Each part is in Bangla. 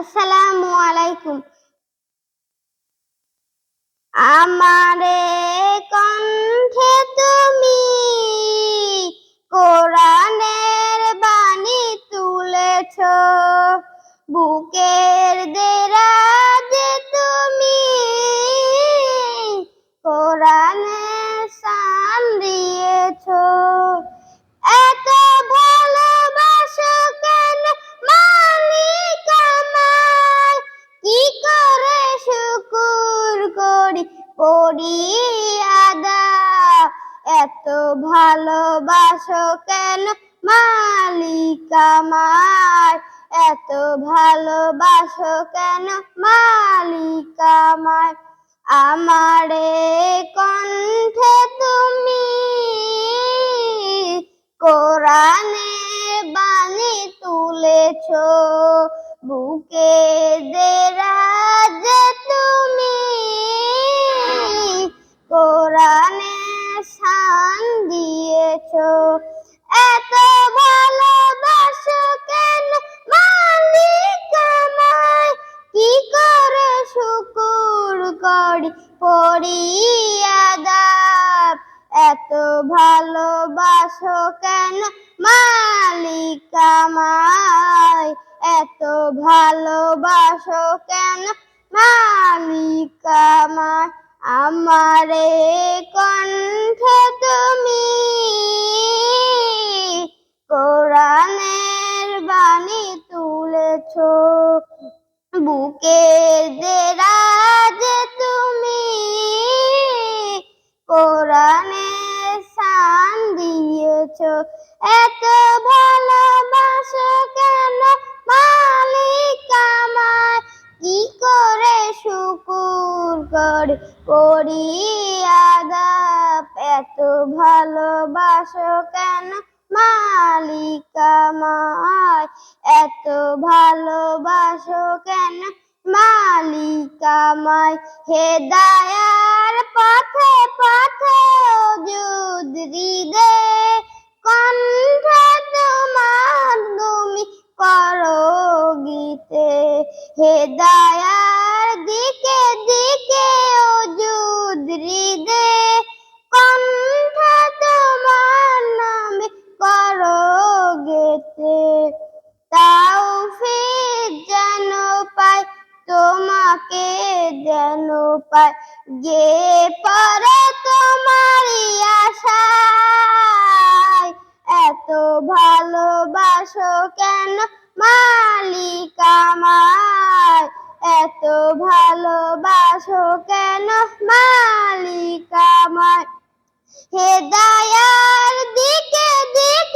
আসসালামু আলাইকুম। আমারে কণ্ঠে তুমি কোরআনের বাণী তুলেছ বুকের দেরাজে করি আদা এত ভালোবাসো কেন? মালিক আমায় এত ভালোবাসো কেন? মালিক আমায় আমারে কণ্ঠে তুমি কোরআনে বাণী তুলেছ, বুকে দেরাজে তুমি করি পড়ি আদাব এত ভালোবাসো কেন মালিক এত ভালোবাসো কেন মালিক আমায়? আমারে কণ্ঠে তুমি কোরআনের বাণী তুলেছ। বুকে দেরাজে কোরআনের শান দিয়েছ। এত ভালোবাসো কেন? মালিক আমায় কি করে শুকুর করে করি আদাব? এত ভালোবাসো কেন? মালিক আমায় এত ভালোবাসো কেন? মালিক আমায় হেদায়ার পথে পথে যুদ হৃদে কণ্ঠ তোমার তুমি করো গীতে। হেদায়ার দিকে দিকে যুদ হৃদে কণ্ঠ তোমার নামে করো গেতে। তাওফিক যেন পাই তোমাকে যেন পাই যে পরে তোমারই আশায়, এত ভালোবাসো কেন মালিক আমায়? এত ভালোবাসো কেন মালিক আমায়? হেদায়ার দিকে দিকে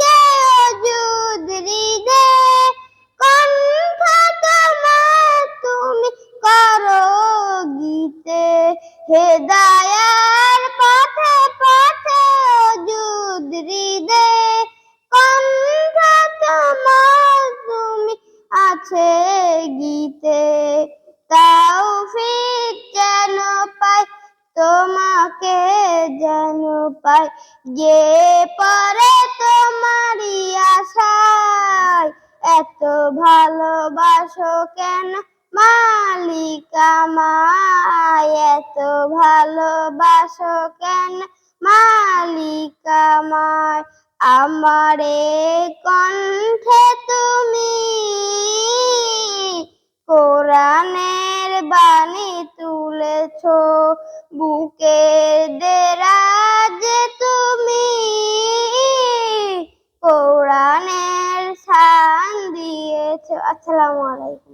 হেদায়ার পথে পথে অজুদ হৃদে কণ্ঠ তুমি আছে গীতে। তাওফিক যেন পাই তোমাকে যেন পাই যে পরে তোমারই আশায়, এত ভালোবাসো কেন? মালিক আমায় এত ভালোবাসো কেন? মালিক আমায়, আমারে কণ্ঠে তুমি কোরআনের বাণী তুলেছ বুকের দেরাজে তুমি কোরআনের শান দিয়েছ। আসসালামু আলাইকুম।